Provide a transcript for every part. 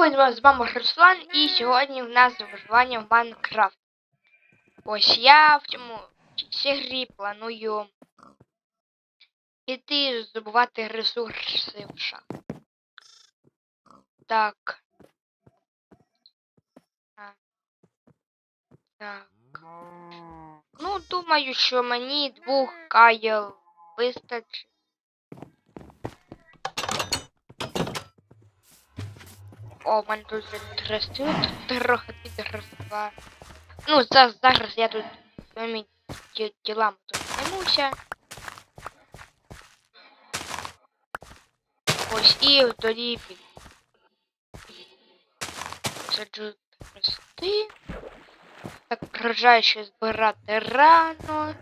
Привіт, з вами Руслан, і сьогодні в нас виживання в Майнкрафт. Ось я в цьому цій грі планую піти здобувати ресурси в. Так. Так. Ну, думаю, що мені двох кайл вистачить. О, мене тут підростили, трохи підросла. Ну, за, зараз я тут своїми ділами тут займуся. Ось і тоді. Саджу рости. Так, врожай ще збирати рано.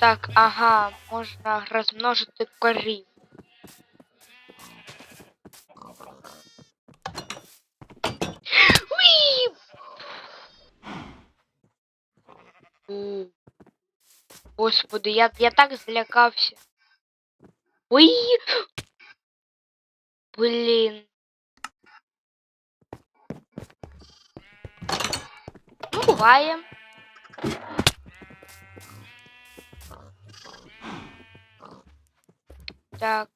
Так, ага, можна розмножити корів. Господи, я, я так злякався. Уи! Блін. Ну, буває. Так.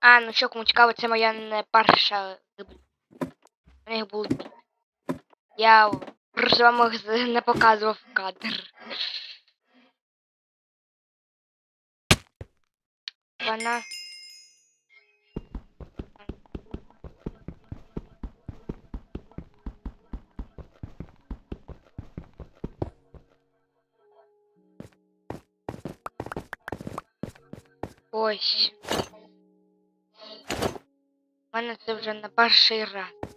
А, ну що, кому цікаво, це моя не перша гибель. У них був дві. Я просто вам їх не показував кадр. Вона. Ось. У мене це вже на перший раз.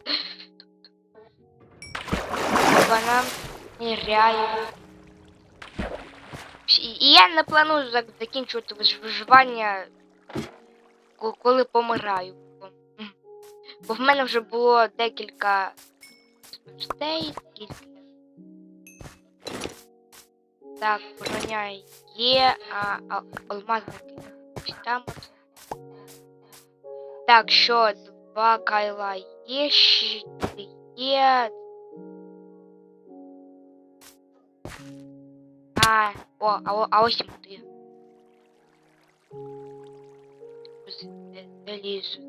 Ниряє. І і я не планую закінчувати виживання, коли помираю. Бо- в мене вже було декілька смертей, скільки. Так, броня є, а, а алмазники там. Так, що два кайла є, щити є. А, о, а, о- а ось і ти. Залізу.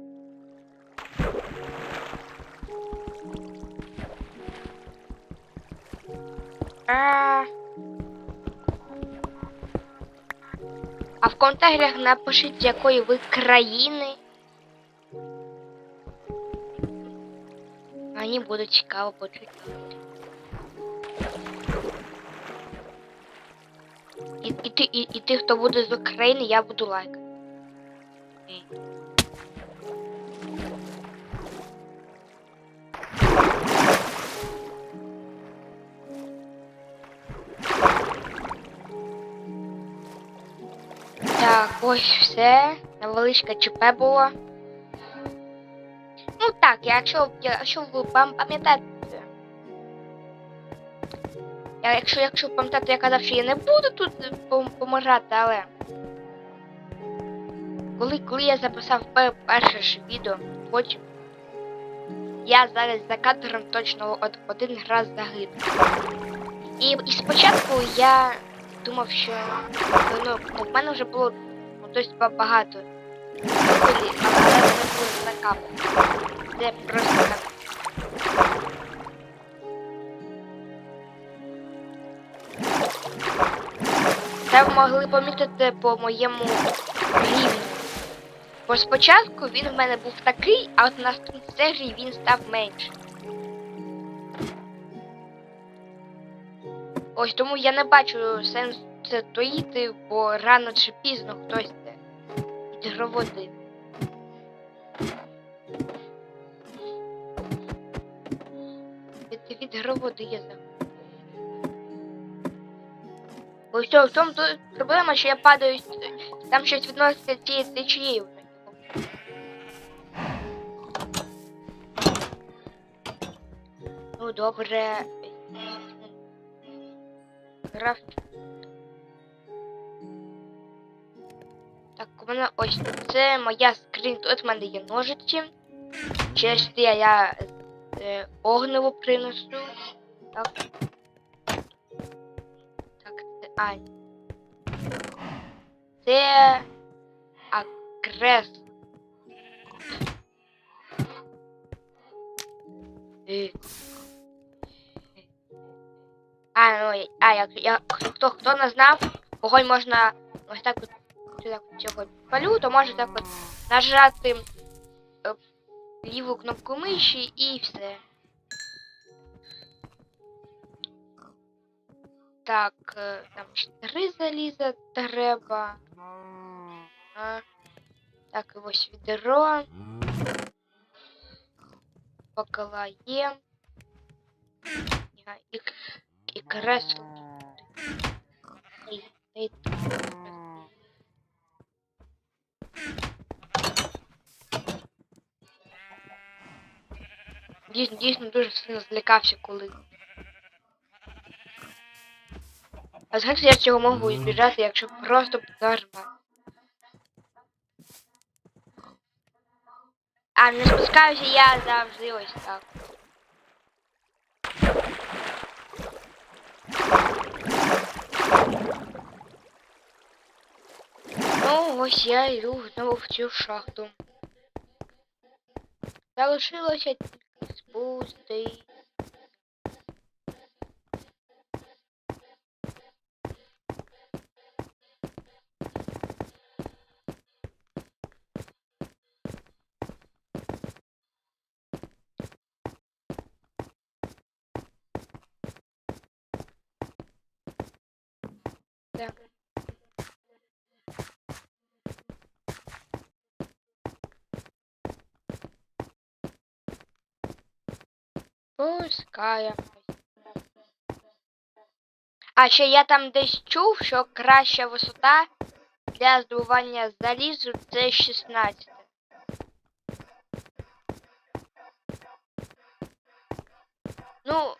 А, а в коментарях напишіть, з якої ви країни. Мені буде цікаво почути. Ти, і, і ти, хто буде з України, я буду лайкати. Так, ось все. Невеличке ЧП було. Ну так, якщо, якщо ви пам- пам'ятаєте. Якщо, якщо пам'ятаєте, я казав, що я не буду тут помирати, але. Коли, коли я записав перше ж відео, потім я зараз за кадром точно од- один раз загиб. І, і спочатку я думав, що ну, ну, в мене вже було ну, досить багато. Це просто так. Це могли помітити по моєму рівню. Бо спочатку він в мене був такий, а от на серії він став менший. Ось тому я не бачу сенсу це тоїти, бо рано чи пізно хтось це відгроводив. Від, відгроводив. Все, в тому то проблема, що я падаю, там щось відноситься цією течією. Ну, добре. Граф. Так, у мене ось це моя скрін. Тут в мене є. Ще сюди я е, огнево принесу. Так. Так, це. А. Це. Акрес. Е. А, ну, а, як, я, хто, хто не знав, вогонь можна ось так от, сюди от цього палю, то може так от нажати е, ліву кнопку миші і все. Так, е, там чотири заліза треба. А, так, і ось відро. Бакала є. І, і кресло. Дійсно, дійсно дуже сильно злякався, коли. А знаєте, я цього можу збіжати, якщо просто нажмати. А не спускаюся я завжди ось так. Ну, ось я йду знову в цю шахту. Залишилося тільки спусти. Так. Пускаємось. А ще я там десь чув, що краща висота для здобування залізу це 16. Ну,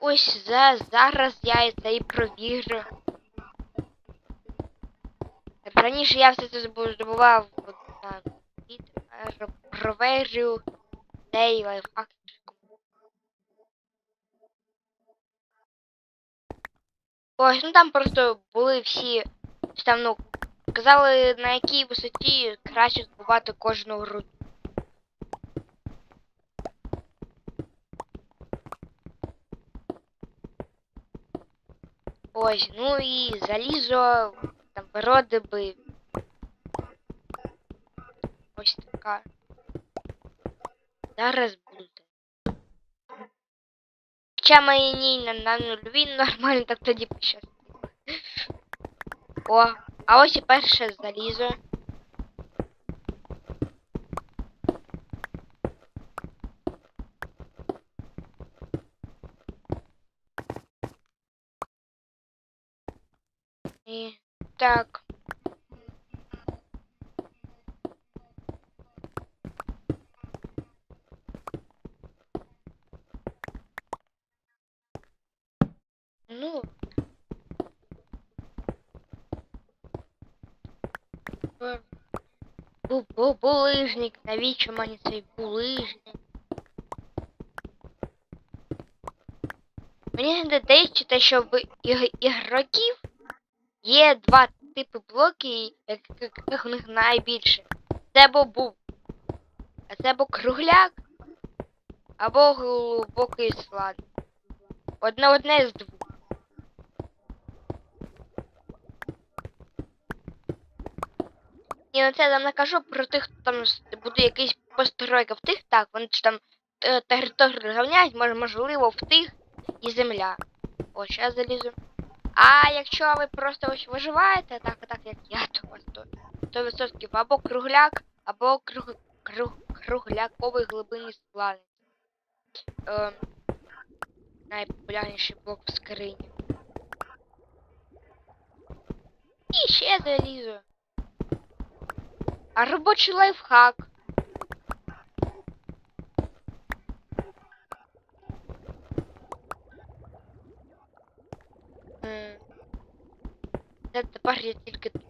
ось за, зараз я це і провірю. Раніше я все це здобував на і провірю цей лайфхак. Ось, ну там просто були всі там, ну, казали на якій висоті краще збувати кожну гру. Ось, ну і залізо, там породи би. Ось така. Зараз. Хоча мені на, на нульові нормально так тоді пише. О, а ось і перше залізо. І так. Ну. Бу- бу- бу- Булижник, навіщо мені цей булижник? Мені здається, те, що в іг- ігроків є два типи блоків, яких у них найбільше. Це або був. А це або кругляк, або глибокий слад. Одне одне з двох. І на це я не кажу про тих, хто там буде якийсь постройка в тих, так, вони ж там е, територію розганяють, може, можливо, в тих і земля. Ось, я залізу. А якщо ви просто ось виживаєте, так, так як я, то вас то 100% або кругляк, або круг, круг, кругляковий глибинний сплавець. Е, найпопулярніший блок в скрині. І ще залізу. А робочий лайфхак. Це тепер я тільки тут.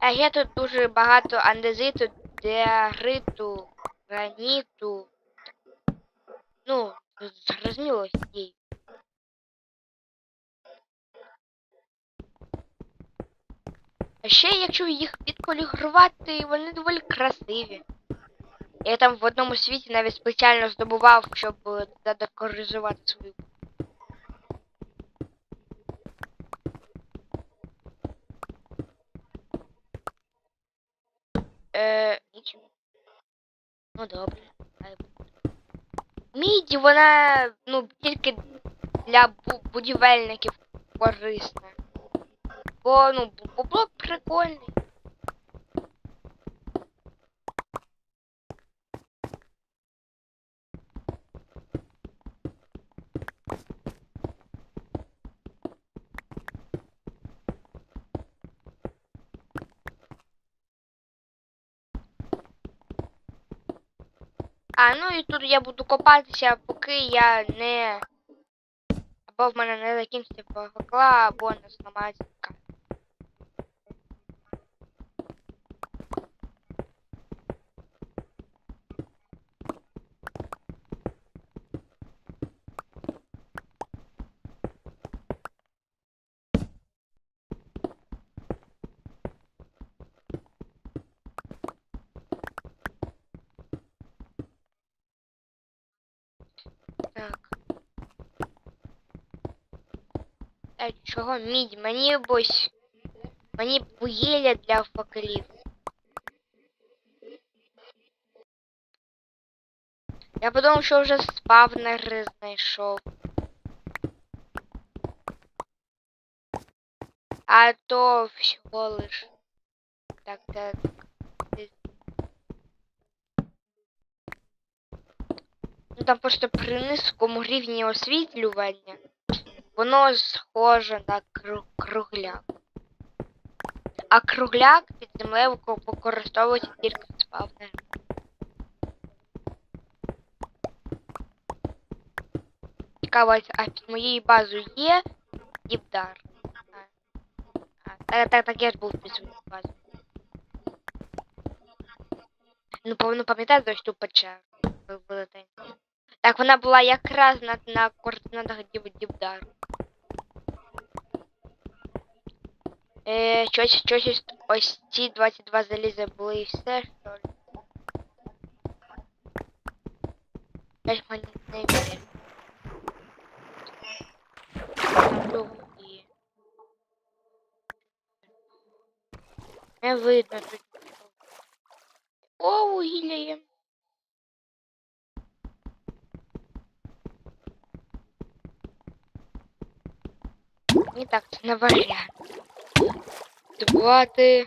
А є тут дуже багато андезиту, деариту, граніту. Ну, зрозуміло їй. Ще, якщо їх підполігрувати, вони доволі красиві. Я там в одному світі навіть спеціально здобував, щоб е, задекоризувати свою. Е, нічого. Ну добре. Міді, вона ну тільки для будівельників корисна. Бо ну бу- бу- було б прикольно. А, ну і тут я буду копатися, поки я не. Або в мене не закінчиться погла, або не зламається камера. Так. Е, чого мідь? Мені бось. Мені вугілля для факелів. Я подумав, що вже спавнер знайшов. А то всього лиш. Так, так. Ну там просто при низькому рівні освітлювання воно схоже на кру- кругляк. А кругляк під землею ко- використовується тільки спавнер. Цікаво, а під моєю базою є а, так, так, так, я ж був під своєю базою. Ну, повинно пам'ятати ось ту печеру. Так, вона була якраз на, на координатах діп, Е, щось, щось ось- ці 22 заліза були і все, що ли? Я ж мені не вірю. Не видно тут. О, вугілля є. Ні, так, це не варіант. Добувати.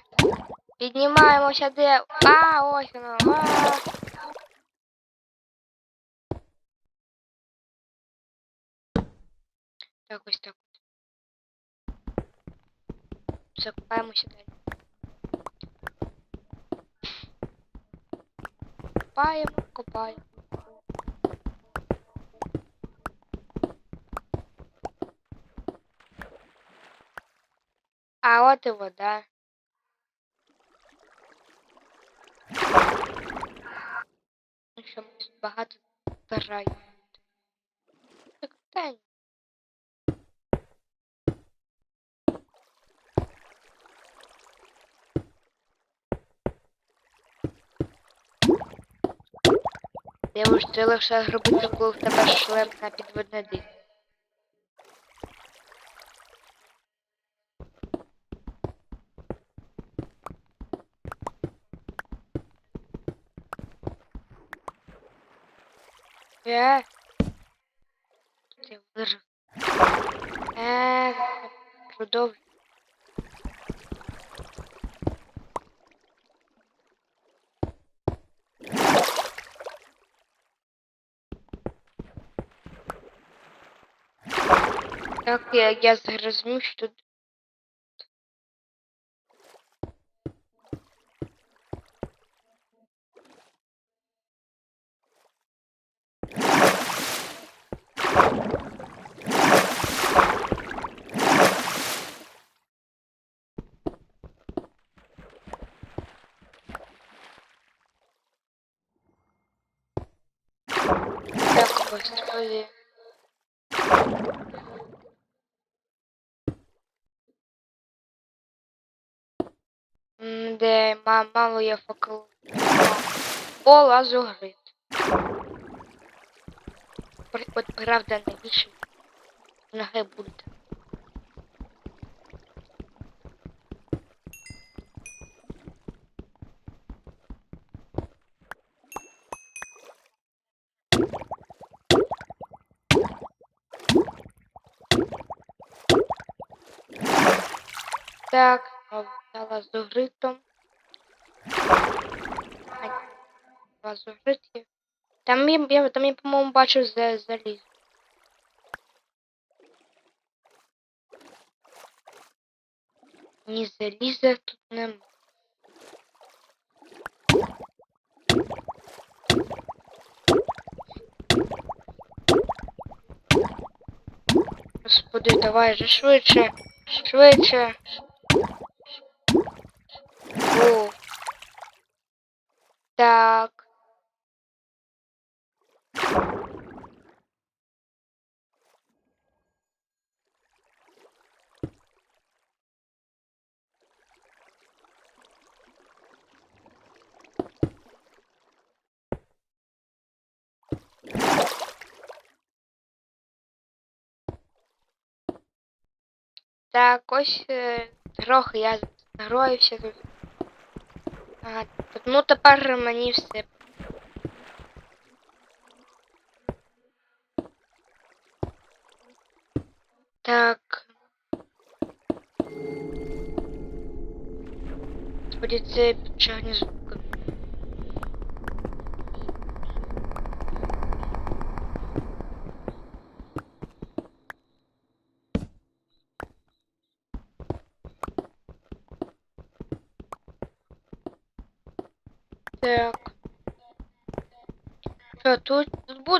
Піднімаємося де. А, ось воно. А. Так, ось так. Закупаємося далі. Копаємо, копаємо. А от і вода. Що багато збираємо. Так, та. Я ж це лише робити, коли в тебе шлем на підводне дих. Е. Ти вирив. Е, продовжуй. Так, я, я зрозумів, що Господи. Де мало я факел. О, От правда навіщо? Нехай буде. Так, взяла з огритом. Лазогрит є. Там я, я, там я, по-моєму, бачив за, заліз. Ні заліза тут нема. Господи, давай же швидше, швидше. О. Так. Так, ось е, трохи я загроївся тут. А, т- ну тепер мені все. Так. Господи, це підчерні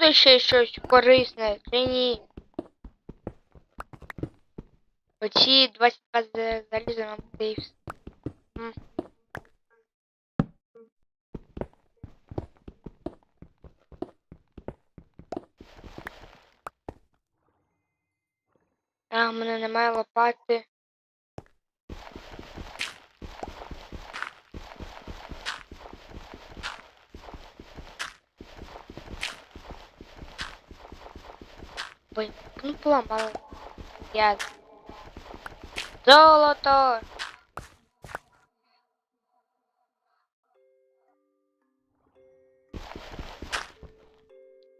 Буде ще щось корисне, чи ні? Оці 22 за- заліза нам буде і все. А, в мене немає лопати. Ну. Я. Золото!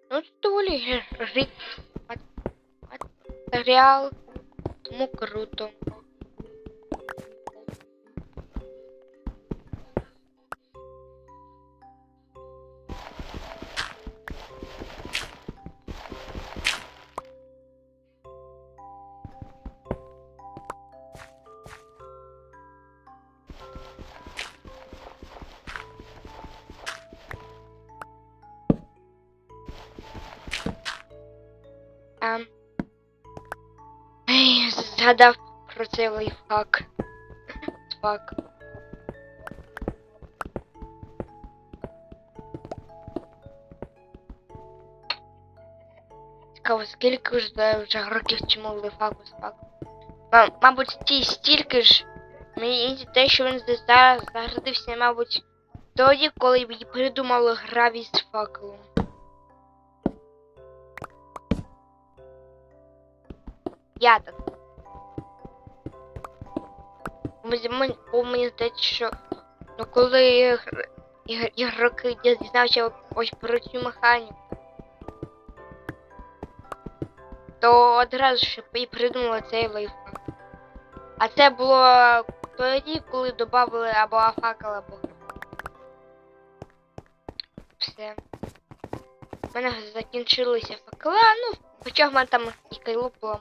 Ну, что доволі жить матеріал, тому круто. Ей, згадав про цей лайфхак. Фак. Цікаво, скільки ж вже років цьому лайфхаку спак. Мабуть, ті стільки ж. Мені те, що він зараз заградився, мабуть, тоді, коли б придумали гравій з. Я бо мені здається, що ну коли ігр- ігр- ігроки дізнався ось про цю механіку, то одразу ж і придумали цей лайфхак. А це було тоді, коли додавали або афакел, або все. У мене закінчилися факела, ну, хоча в мене там і кайло було.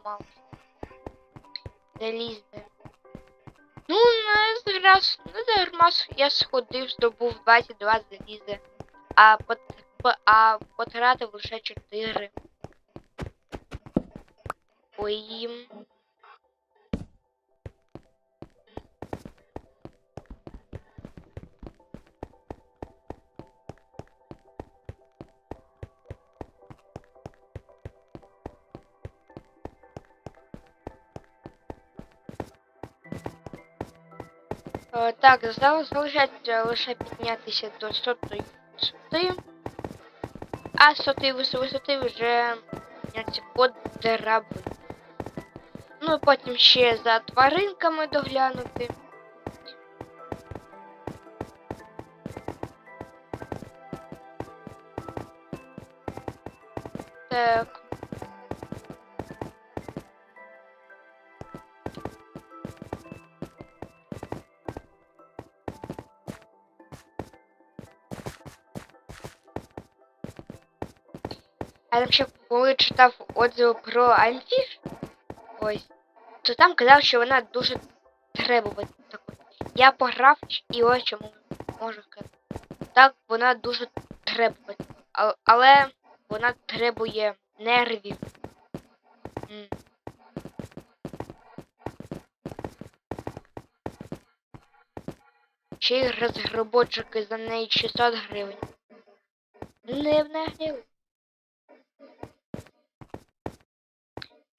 Залізне. Ну, раз, дарма с- я сходив, здобув 22 залізи, а, пот, а потратив лише 4. Ой. Так, зараз залишається лише піднятися до сотої висоти. А сотої вис- висоти вже піднятися по драбу. Ну потім ще за тваринками доглянути. Там ще коли читав отзиви про Альфіш, ось, то там казав, що вона дуже требувана. Так от. Я пограв і ось чому можу сказати. Так, вона дуже требувана. А- Але вона требує нервів. Ще й розробочики за неї 600 гривень. Не в гривень.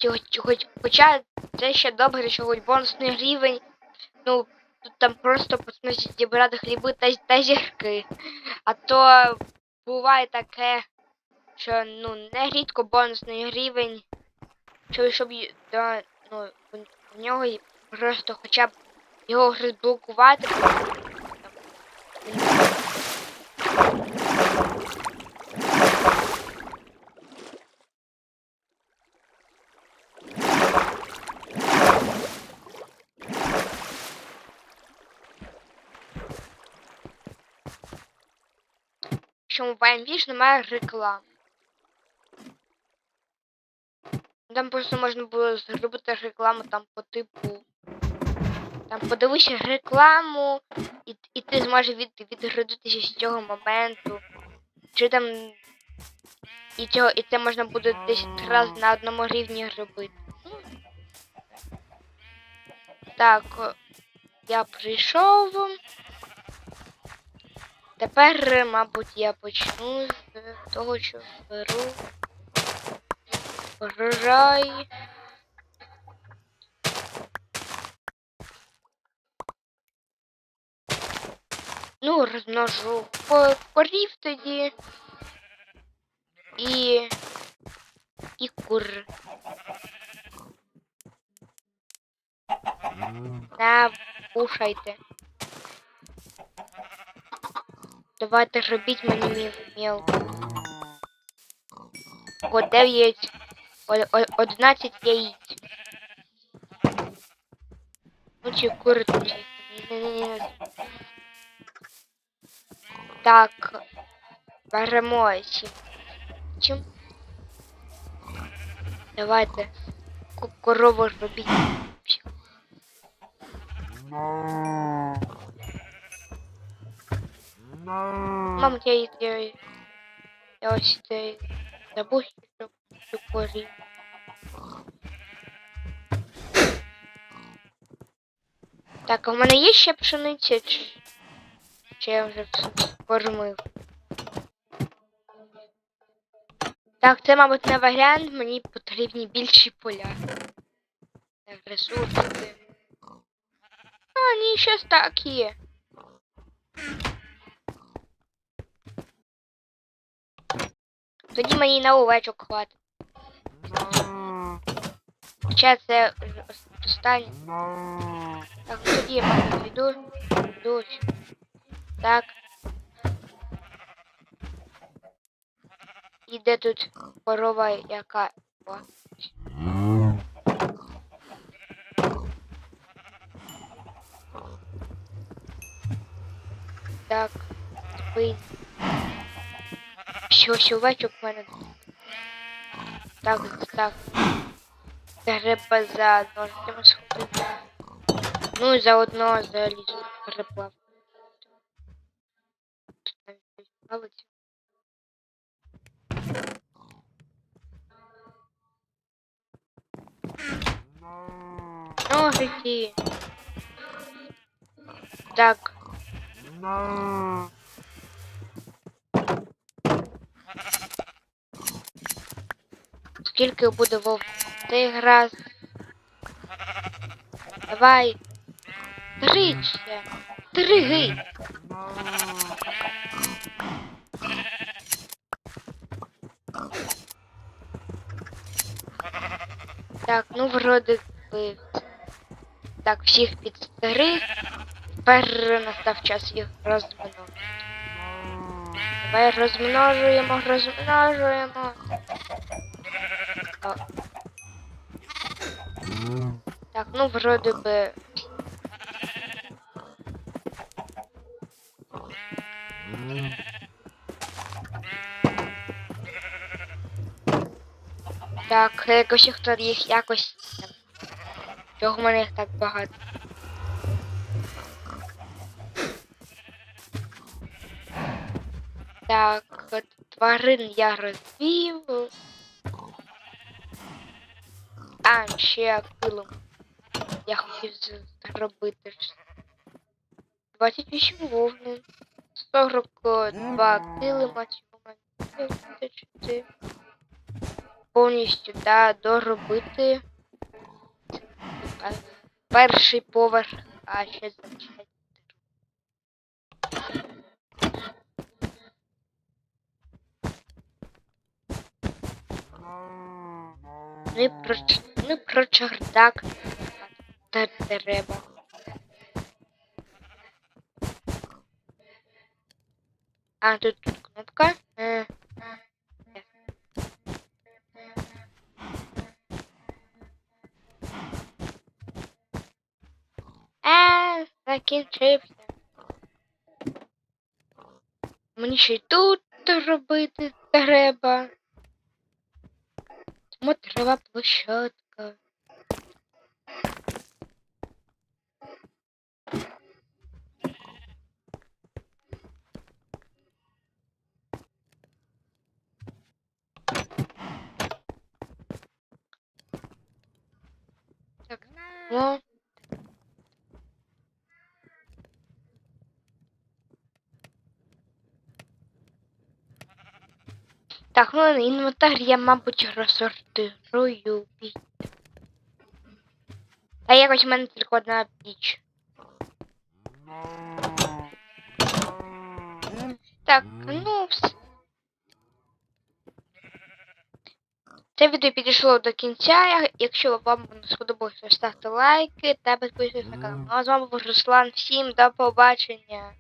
Чого- Хоча це ще добре, що хоч бонусний рівень. Ну, тут там просто потрібно зібрати хліби та, та зірки. А то буває таке, що ну нерідко бонусний рівень. Що щоб да, ну, в нього просто хоча б його розблокувати. Що в IMV немає реклам. Там просто можна було зробити рекламу там по типу. Там подивися рекламу, і, і ти зможеш від, відгородитися з цього моменту. Чи там. І, цього, і це можна буде 10 разів на одному рівні робити. Так, я прийшов. Тепер, е, мабуть, я почну з того, що беру врожай. Ну, розмножу корів тоді. І. І кур. Та кушайте. Давайте робіть мені міл- мілку. О, 9. О, о, 11 яєць. Ну чи? Ні-ні-ні. Так. Беремо. Чим? Давайте. Корову робіть. Мам, я, я, я ось це забув, що цю корі. Так, а в мене є ще пшениця, чи, чи я вже кормив? Так, це, мабуть, не варіант, мені потрібні більші поля. Так, ресурси. А, ні, щось так є. Тоді мені на овечок хватить. Хоча це останнє. Так, тоді я мабуть, йду. Йду. Так. І де тут корова, яка. О. Так, спить. Все, все, овечок в мене. Так, так. Треба за ножицями сходити. Ну і заодно залізу переплав. Тут навіть палець. Ножиці. Так. Скільки буде вовк? Цей раз. Давай. Стричся. Стриги. Так, ну вроде би. Так, всіх підстриг. Тепер настав час їх розмножити. Давай розмножуємо, розмножуємо. Так, ну вроде би. Так, якось хто їх якось. Чого в мене їх так багато? Так, от тварин я розвів. А, ще килим. Я хотів зробити. ж. 28 вогню. 42 килима. Повністю, да, доробити. Перший поверх, а ще зачать. Ну і про, ч- ну, і про чардак та треба. А, тут кнопка. Е, е. А, закінчився. Мені ще й тут робити треба. Смотрова площадка. Так, ну. Так, ну інвентар я, мабуть, розсортирую піч. А якось в мене тільки одна піч. Так, ну. Це відео підійшло до кінця. Якщо вам сподобалося, ставте лайки та підписуйтесь на канал. Ну а з вами був Руслан. Всім до побачення.